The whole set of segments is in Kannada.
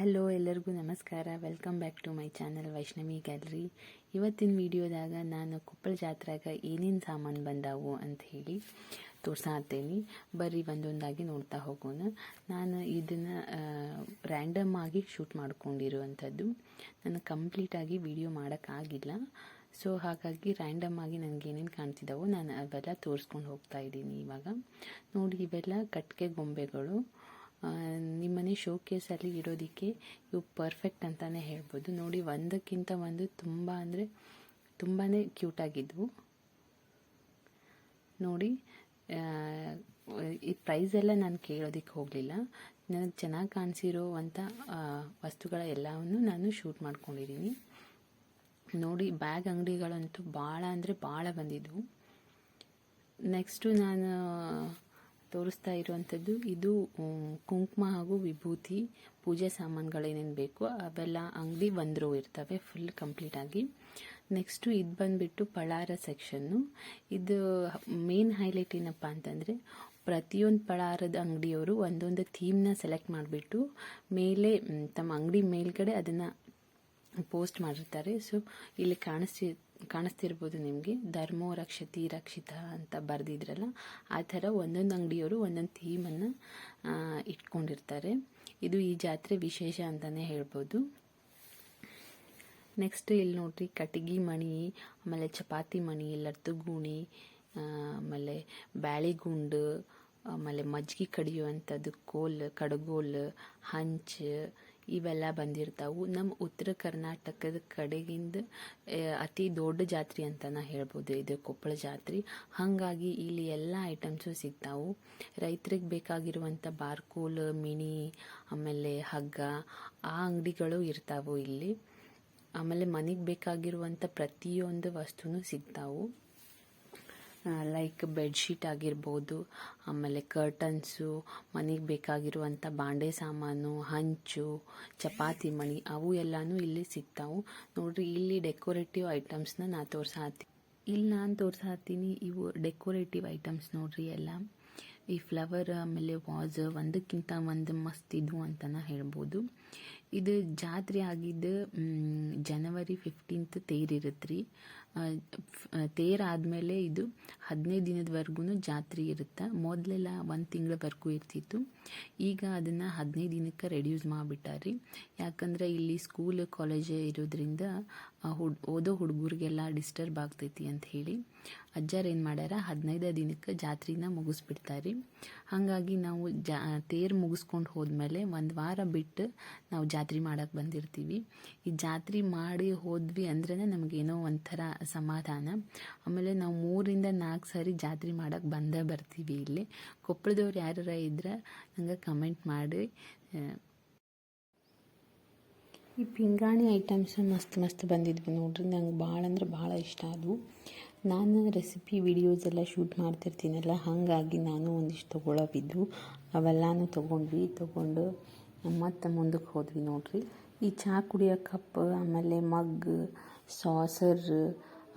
ಹಲೋ ಎಲ್ಲರಿಗೂ ನಮಸ್ಕಾರ. Welcome back to my channel Vaishnavi gallery ಇವತ್ತಿನ ವಿಡಿಯೋದಾಗ ನಾನು ಕೊಪ್ಪಳ ಜಾತ್ರೆಗ ಏನೇನು ಸಾಮಾನು ಬಂದಾವು ಅಂತ ಹೇಳಿ ತೋರ್ಸಾತೀನಿ. ಬರ್ರಿ ಒಂದೊಂದಾಗಿ ನೋಡ್ತಾ ಹೋಗೋಣ. ನಾನು ಇದನ್ನು ರ್ಯಾಂಡಮ್ ಆಗಿ ಶೂಟ್ ಮಾಡ್ಕೊಂಡಿರುವಂಥದ್ದು. ನಾನು ಕಂಪ್ಲೀಟಾಗಿ ವಿಡಿಯೋ ಮಾಡೋಕ್ಕಾಗಿಲ್ಲ. ಸೊ ಹಾಗಾಗಿ ರ್ಯಾಂಡಮ್ ಆಗಿ ನನಗೆ ಏನೇನು ಕಾಣ್ತಿದ್ದಾವೋ ನಾನು ಅವೆಲ್ಲ ತೋರಿಸ್ಕೊಂಡು ಹೋಗ್ತಾ ಇದ್ದೀನಿ ಇವಾಗ. ನೋಡಿ, ಇವೆಲ್ಲ ಕಟ್ಟಿಗೆ ಗೊಂಬೆಗಳು. ನಿಮ್ಮನೆ ಶೋಕೇಸಲ್ಲಿ ಇಡೋದಕ್ಕೆ ಇವು ಪರ್ಫೆಕ್ಟ್ ಅಂತಲೇ ಹೇಳ್ಬೋದು. ನೋಡಿ, ಒಂದಕ್ಕಿಂತ ಒಂದು ತುಂಬ ಅಂದರೆ ತುಂಬಾ ಕ್ಯೂಟಾಗಿದ್ವು ನೋಡಿ ಈ ಪ್ರೈಸ್ ಎಲ್ಲ ನಾನು ಕೇಳೋದಕ್ಕೆ ಹೋಗಲಿಲ್ಲ. ನನಗೆ ಚೆನ್ನಾಗಿ ಕಾಣಿಸಿರೋವಂಥ ವಸ್ತುಗಳ ಎಲ್ಲವನ್ನು ನಾನು ಶೂಟ್ ಮಾಡ್ಕೊಂಡಿದ್ದೀನಿ ನೋಡಿ ಬ್ಯಾಗ್ ಅಂಗಡಿಗಳಂತೂ ಭಾಳ ಅಂದರೆ ಭಾಳ ಬಂದಿದ್ದವು ನೆಕ್ಸ್ಟು ನಾನು ತೋರಿಸ್ತಾ ಇರುವಂಥದ್ದು, ಇದು ಕುಂಕುಮ ಹಾಗೂ ವಿಭೂತಿ ಪೂಜೆ ಸಾಮಾನುಗಳೇನೇನು ಬೇಕು, ಅವೆಲ್ಲ ಅಂಗಡಿ ಬಂದರೂ ಇರ್ತವೆ ಫುಲ್ ಕಂಪ್ಲೀಟಾಗಿ ನೆಕ್ಸ್ಟು ಇದು ಬಂದುಬಿಟ್ಟು ಪಳಾರ ಸೆಕ್ಷನ್ನು ಇದು ಮೇನ್ ಹೈಲೈಟ್ ಏನಪ್ಪ ಅಂತಂದರೆ, ಪ್ರತಿಯೊಂದು ಪಳಾರದ ಅಂಗಡಿಯವರು ಒಂದೊಂದು ಥೀಮ್ನ ಸೆಲೆಕ್ಟ್ ಮಾಡಿಬಿಟ್ಟು, ಮೇಲೆ ತಮ್ಮ ಅಂಗಡಿ ಮೇಲ್ಗಡೆ ಅದನ್ನು ಪೋಸ್ಟ್ ಮಾಡಿರ್ತಾರೆ. ಸೊ ಇಲ್ಲಿ ಕಾಣಿಸ್ತಿ ಕಾಣಿಸ್ತಿರ್ಬೋದು ನಿಮಗೆ. ಧರ್ಮೋ ರಕ್ಷತಿ ರಕ್ಷಿತ ಅಂತ ಬರೆದಿದ್ರಲ್ಲ, ಆ ಥರ ಒಂದೊಂದು ಅಂಗಡಿಯವರು ಒಂದೊಂದು ಥೀಮನ್ನು ಇಟ್ಕೊಂಡಿರ್ತಾರೆ. ಇದು ಈ ಜಾತ್ರೆ ವಿಶೇಷ ಅಂತಲೇ ಹೇಳ್ಬೋದು. ನೆಕ್ಸ್ಟ್ ಇಲ್ಲಿ ನೋಡ್ರಿ, ಕಟ್ಟಿಗೆ ಮಣಿ, ಆಮೇಲೆ ಚಪಾತಿ ಮಣಿ ಲರ್ತುಗೂಣಿ ಆಮೇಲೆ ಬ್ಯಾಳಿಗುಂಡು ಆಮೇಲೆ ಮಜ್ಜಿಗೆ ಕಡಿಯುವಂಥದ್ದು ಕೋಲ್, ಕಡಗೋಲ್, ಹಂಚು ಇವೆಲ್ಲ ಬಂದಿರ್ತಾವು. ನಮ್ಮ ಉತ್ತರ ಕರ್ನಾಟಕದ ಕಡೆಗಿಂದ ಅತಿ ದೊಡ್ಡ ಜಾತ್ರೆ ಅಂತ ನಾ ಹೇಳ್ಬೋದು. ಇದು ಕೊಪ್ಪಳ ಜಾತ್ರೆ. ಹಾಗಾಗಿ ಇಲ್ಲಿ ಎಲ್ಲ ಐಟಮ್ಸು ಸಿಗ್ತಾವು. ರೈತರಿಗೆ ಬೇಕಾಗಿರುವಂಥ ಬಾರ್ಕೋಲ್, ಮಿಣಿ, ಆಮೇಲೆ ಹಗ್ಗ, ಆ ಅಂಗಡಿಗಳು ಇರ್ತಾವು ಇಲ್ಲಿ. ಆಮೇಲೆ ಮನೆಗೆ ಬೇಕಾಗಿರುವಂಥ ಪ್ರತಿಯೊಂದು ವಸ್ತುನೂ ಸಿಗ್ತಾವು. ಲೈಕ್ ಬೆಡ್ಶೀಟ್ ಆಗಿರ್ಬೋದು, ಆಮೇಲೆ ಕರ್ಟನ್ಸು ಮನೆಗೆ ಬೇಕಾಗಿರುವಂಥ ಬಾಂಡೆ ಸಾಮಾನು, ಹಂಚು, ಚಪಾತಿ ಮಣಿ, ಅವು ಎಲ್ಲನೂ ಇಲ್ಲಿ ಸಿಗ್ತಾವು. ನೋಡ್ರಿ, ಇಲ್ಲಿ ಡೆಕೋರೇಟಿವ್ ಐಟಮ್ಸ್ನ ನಾ ತೋರ್ಸಾತೀನಿ ಇಲ್ಲಿ ನಾನು ತೋರ್ಸಾತೀನಿ ಇವು ಡೆಕೋರೇಟಿವ್ ಐಟಮ್ಸ್ ನೋಡ್ರಿ ಎಲ್ಲ. ಈ ಫ್ಲವರ್ ಆಮೇಲೆ ವಾಸ್ ಒಂದಕ್ಕಿಂತ ಒಂದು ಮಸ್ತ್ ಇದು ಅಂತಲೇ ಹೇಳ್ಬೋದು. ಇದು ಜಾತ್ರೆ ಆಗಿದ್ದು ಜನವರಿ ಫಿಫ್ಟೀನ್ತ್ ತೇರಿರುತ್ತೆ ರೀ ತೇರಾದಮೇಲೆ ಇದು ಹದಿನೈದು ದಿನದವರೆಗೂ ಜಾತ್ರೆ ಇರುತ್ತೆ? ಮೊದಲೆಲ್ಲ ಒಂದು ತಿಂಗಳವರೆಗೂ ಇರ್ತಿತ್ತು. ಈಗ ಅದನ್ನು ಹದಿನೈದು ದಿನಕ್ಕೆ ರೆಡ್ಯೂಸ್ ಮಾಡಿಬಿಟ್ಟಾರಿ. ಯಾಕಂದರೆ ಇಲ್ಲಿ ಸ್ಕೂಲ್ ಕಾಲೇಜ್ ಇರೋದ್ರಿಂದ ಹುಡ್, ಓದೋ ಹುಡುಗರಿಗೆಲ್ಲ ಡಿಸ್ಟರ್ಬ್ ಆಗ್ತೈತಿ ಅಂತ ಹೇಳಿ. ಅಜ್ಜಾರು ಏನು ಮಾಡ್ಯಾರ? ಹದಿನೈದು ದಿನಕ್ಕೆ ಜಾತ್ರೆನ ಮುಗಿಸ್ಬಿಡ್ತಾರೆ. ಹಾಗಾಗಿ ನಾವು ಜಾ, ತೇರು ಮುಗಿಸ್ಕೊಂಡು ಹೋದ್ಮೇಲೆ ಒಂದು ವಾರ ಬಿಟ್ಟು ನಾವು ಜಾತ್ರೆ ಮಾಡೋಕ್ಕೆ ಬಂದಿರ್ತೀವಿ. ಈ ಜಾತ್ರೆ ಮಾಡಿ ಹೋದ್ವಿ ಅಂದ್ರೇ ನಮಗೇನೋ ಒಂಥರ ಸಮಾಧಾನ. ಆಮೇಲೆ ನಾವು ಮೂರಿಂದ ನಾಲ್ಕು ಸಾರಿ ಜಾತ್ರೆ ಮಾಡೋಕ್ಕೆ ಬಂದೇ ಬರ್ತೀವಿ ಇಲ್ಲಿ. ಕೊಪ್ಪಳದವ್ರು ಯಾರ್ಯಾರ ಇದ್ರೆ ನಂಗೆ ಕಮೆಂಟ್ ಮಾಡಿ. ಈ ಪಿಂಗಾಣಿ ಐಟಮ್ಸ್ ಮಸ್ತ್ ಮಸ್ತ್ ಬಂದಿದ್ವಿ ನೋಡ್ರಿ. ನಂಗೆ ಭಾಳ ಅಂದ್ರೆ ಭಾಳ ಇಷ್ಟ ಅದು. ನಾನು ರೆಸಿಪಿ ವಿಡಿಯೋಸ್ ಎಲ್ಲ ಶೂಟ್ ಮಾಡ್ತಿರ್ತೀನಲ್ಲ, ಹಾಗಾಗಿ ನಾನು ಒಂದಿಷ್ಟು ತೊಗೊಳವಿದ್ದು ಅವೆಲ್ಲನೂ ತೊಗೊಂಡ್ವಿ, ತೊಗೊಂಡು ಮತ್ತೆ ಮುಂದಕ್ಕೆ ಹೋದ್ವಿ ನೋಡ್ರಿ. ಈ ಚಹಾ ಕುಡಿಯೋ ಕಪ್, ಆಮೇಲೆ ಮಗ್ ಸಾಸರ್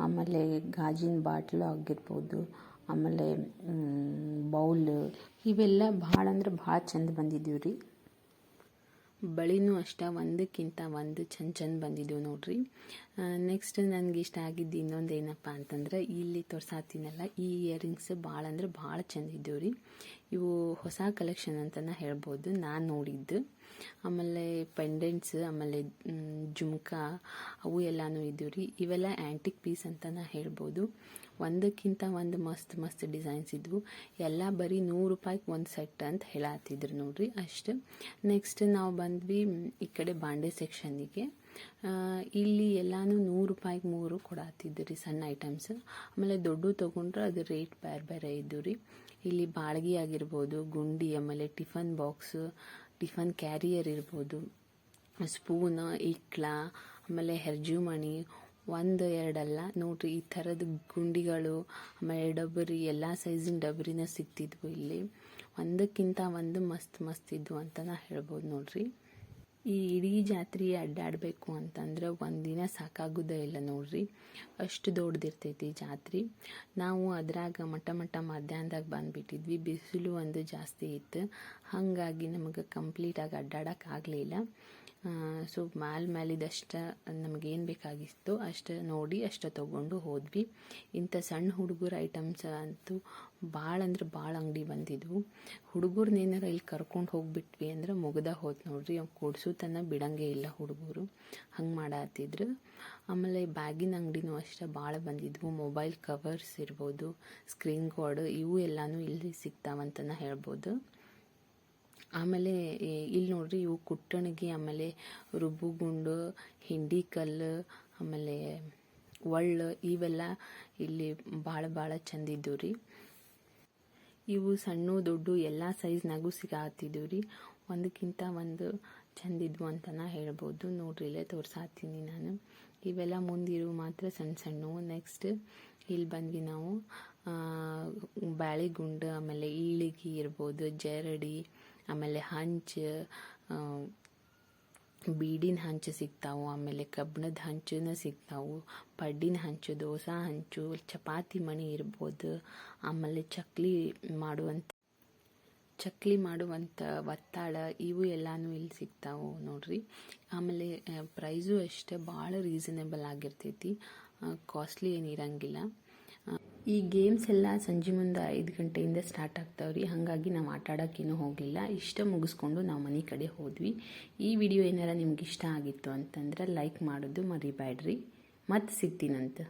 ಆಮೇಲೆ ಗಾಜಿನ ಬಾಟ್ಲು ಆಗಿರ್ಬೋದು, ಆಮೇಲೆ ಬೌಲ್ ಇವೆಲ್ಲ ಭಾಳ ಅಂದ್ರೆ ಭಾಳ ಚಂದ ಬಂದಿದ್ದೀವಿ ರೀ ಬಳಿನೂ ಅಷ್ಟೇ ಒಂದಕ್ಕಿಂತ ಒಂದು ಚಂದ ಚಂದ ಬಂದಿದ್ದವು ನೋಡ್ರಿ. ನೆಕ್ಸ್ಟ್ ನನಗೆ ಇಷ್ಟ ಆಗಿದ್ದು ಇನ್ನೊಂದು ಏನಪ್ಪ ಅಂತಂದ್ರೆ ಇಲ್ಲಿ ತೋರ್ಸಾತೀನಲ್ಲ, ಈ ಇಯರಿಂಗ್ಸ್ ಭಾಳ ಅಂದ್ರೆ ಭಾಳ ಚಂದ ಇದ್ದವು ರೀ. ಇವು ಹೊಸ ಕಲೆಕ್ಷನ್ ಅಂತಲೇ ಹೇಳ್ಬೋದು ನಾನು ನೋಡಿದ್ದು. ಆಮೇಲೆ ಪೆಂಡೆಂಟ್ಸ್ ಆಮೇಲೆ ಜುಮ್ಕಾ ಅವು ಎಲ್ಲಾನು ಇದ್ದವು ರೀ. ಇವೆಲ್ಲ ಆ್ಯಂಟಿಕ್ ಪೀಸ್ ಅಂತಲೇ ಹೇಳ್ಬೋದು. ಒಂದಕ್ಕಿಂತ ಒಂದು ಮಸ್ತ್ ಮಸ್ತ್ ಡಿಸೈನ್ಸ್ ಇದ್ವು. ಎಲ್ಲ ಬರೀ ನೂರು ರೂಪಾಯಿಗೆ ಒಂದು ಸೆಟ್ ಅಂತ ಹೇಳತ್ತಿದ್ರು ನೋಡ್ರಿ ಅಷ್ಟು. ನೆಕ್ಸ್ಟ್ ನಾವು ಬಂದ್ವಿ ಈ ಕಡೆ ಬಾಂಡೆ ಸೆಕ್ಷನ್ನಿಗೆ ಇಲ್ಲಿ ಎಲ್ಲಾನು ನೂರು ರೂಪಾಯಿಗೆ ಮೂರು ಕೊಡತ್ತಿದ್ದು ರೀ ಸಣ್ಣ ಐಟಮ್ಸ್ ಆಮೇಲೆ ದೊಡ್ಡ ತೊಗೊಂಡ್ರೆ ಅದು ರೇಟ್ ಬೇರೆ ಬೇರೆ ಇದ್ದು ರೀ. ಇಲ್ಲಿ ಬಾಳ್ಗಿ ಆಗಿರ್ಬೋದು, ಗುಂಡಿ, ಆಮೇಲೆ ಟಿಫನ್ ಬಾಕ್ಸ್, ಟಿಫನ್ ಕ್ಯಾರಿಯರ್ ಇರ್ಬೋದು, ಸ್ಪೂನ್ ಇಕ್ಲ ಆಮೇಲೆ ಹೆರ್ಜುಮಣಿ ಒಂದು, ಎರಡಲ್ಲ. ನೋಡ್ರಿ, ಈ ಥರದ ಗುಂಡಿಗಳು, ಆಮೇಲೆ ಡಬರಿ, ಎಲ್ಲ ಸೈಜಿನ ಡಬರಿನ ಸಿಗ್ತಿದ್ವು ಇಲ್ಲಿ. ಒಂದಕ್ಕಿಂತ ಒಂದು ಮಸ್ತ್ ಮಸ್ತ್ ಇದ್ವು ಅಂತ ನಾ ಹೇಳ್ಬೋದು ನೋಡ್ರಿ. ಈ ಇಡೀ ಜಾತ್ರೆ ಅಡ್ಡಾಡಬೇಕು ಅಂತಂದ್ರೆ ಒಂದಿನ ಸಾಕಾಗೋದೇ ಇಲ್ಲ ನೋಡ್ರಿ. ಅಷ್ಟು ದೊಡ್ಡದಿರ್ತೈತಿ ಜಾತ್ರೆ. ನಾವು ಅದ್ರಾಗ ಮಟ್ಟ ಮಟ್ಟ ಮಧ್ಯಾಹ್ನದಾಗ ಬಂದುಬಿಟ್ಟಿದ್ವಿ. ಬಿಸಿಲು ಒಂದು ಜಾಸ್ತಿ ಇತ್ತು. ಹಾಗಾಗಿ ನಮಗೆ ಕಂಪ್ಲೀಟಾಗಿ ಅಡ್ಡಾಡಕ್ಕೆ ಆಗಲಿಲ್ಲ ಸೊ ಮ್ಯಾಲೆ ಮ್ಯಾಲಿದಷ್ಟು ನಮಗೇನು ಬೇಕಾಗಿತ್ತು ಅಷ್ಟು ನೋಡಿ, ಅಷ್ಟು ತೊಗೊಂಡು ಹೋದ್ವಿ. ಇಂಥ ಸಣ್ಣ ಹುಡುಗರ ಐಟಮ್ಸ್ ಅಂತೂ ಭಾಳ ಅಂದ್ರೆ ಭಾಳ ಅಂಗಡಿ ಬಂದಿದ್ವು. ಹುಡುಗರ್ನ ಏನಾರು ಇಲ್ಲಿ ಕರ್ಕೊಂಡು ಹೋಗ್ಬಿಟ್ವಿ ಅಂದ್ರೆ ಮುಗ್ದ ಹೋದ್ ನೋಡ್ರಿ. ಅವ್ನು ಕೊಡಿಸು ತನ ಬಿಡಂಗೆ ಇಲ್ಲ ಹುಡುಗರು. ಹಂಗೆ ಮಾಡತ್ತಿದ್ರು ಆಮೇಲೆ ಬ್ಯಾಗಿನ ಅಂಗಡಿನೂ ಅಷ್ಟೇ ಭಾಳ ಬಂದಿದ್ವು. ಮೊಬೈಲ್ ಕವರ್ಸ್ ಇರ್ಬೋದು, ಸ್ಕ್ರೀನ್ ಗಾರ್ಡ್ ಇವು ಎಲ್ಲನೂ ಇಲ್ಲಿ ಸಿಗ್ತಾವಂತನ ಹೇಳ್ಬೋದು. ಆಮೇಲೆ ಇಲ್ಲಿ ನೋಡ್ರಿ ಇವು ಕುಟ್ಟಣಿಗೆ, ಆಮೇಲೆ ರುಬ್ಬುಗುಂಡು ಹಿಂಡಿ ಕಲ್ಲು, ಆಮೇಲೆ ಒಳ್ಳ ಇವೆಲ್ಲ ಇಲ್ಲಿ ಭಾಳ ಭಾಳ ಚಂದ ಇದ್ದವು ರೀ. ಇವು ಸಣ್ಣ, ದೊಡ್ಡ ಎಲ್ಲ ಸೈಜ್ನಾಗೂ ಸಿಗಾತಿದ್ದವು ರೀ. ಒಂದಕ್ಕಿಂತ ಒಂದು ಚಂದಿದ್ವು ಅಂತ ಹೇಳ್ಬೋದು. ನೋಡ್ರಿ ಇಲ್ಲೇ ತೋರ್ಸಾತೀನಿ ನಾನು. ಇವೆಲ್ಲ ಮುಂದಿರು ಮಾತ್ರ ಸಣ್ಣ. ಸಣ್ಣವು ನೆಕ್ಸ್ಟ್ ಇಲ್ಲಿ ಬಂದ್ವಿ ನಾವು. ಬಾಳೆ ಬ್ಯಾಳಿಗುಂಡು ಆಮೇಲೆ ಈಳಿಗಿ ಇರ್ಬೋದು, ಜರಡಿ ಆಮೇಲೆ ಹಂಚು ಬೀಡಿನ ಹಂಚು ಸಿಗ್ತಾವು, ಆಮೇಲೆ ಕಬ್ಬಿಣದ ಹಂಚುನ ಸಿಗ್ತಾವು, ಪಡ್ಡಿನ ಹಂಚು, ದೋಸೆ ಹಂಚು, ಚಪಾತಿ ಮಣಿ ಇರ್ಬೋದು, ಆಮೇಲೆ ಚಕ್ಲಿ ಮಾಡುವಂಥ ಚಕ್ಲಿ ಮಾಡುವಂಥ ಒತ್ತಾಳ ಇವು ಎಲ್ಲಾನು ಇಲ್ಲಿ ಸಿಗ್ತಾವು ನೋಡ್ರಿ. ಆಮೇಲೆ ಪ್ರೈಸು ಅಷ್ಟೇ ಭಾಳ ರೀಸನೇಬಲ್ ಆಗಿರ್ತೈತಿ ಕಾಸ್ಟ್ಲಿ ಏನು ಇರಂಗಿಲ್ಲ ಈ ಗೇಮ್ಸ್ ಎಲ್ಲ ಸಂಜೆ ಮುಂದೆ ಐದು ಗಂಟೆಯಿಂದ ಸ್ಟಾರ್ಟ್ ಆಗ್ತಾವ್ರಿ. ಹಾಗಾಗಿ ನಾವು ಆಟ ಹೋಗಲಿಲ್ಲ. ಇಷ್ಟ ಮುಗಿಸ್ಕೊಂಡು ನಾವು ಮನೆ ಕಡೆ ಹೋದ್ವಿ. ಈ ವಿಡಿಯೋ ಏನಾರ ನಿಮ್ಗೆ ಇಷ್ಟ ಆಗಿತ್ತು ಅಂತಂದ್ರೆ ಲೈಕ್ ಮಾಡೋದು ಮರಿಬೇಡ್ರಿ ಮತ್ತೆ ಸಿಗ್ತೀನಂತ.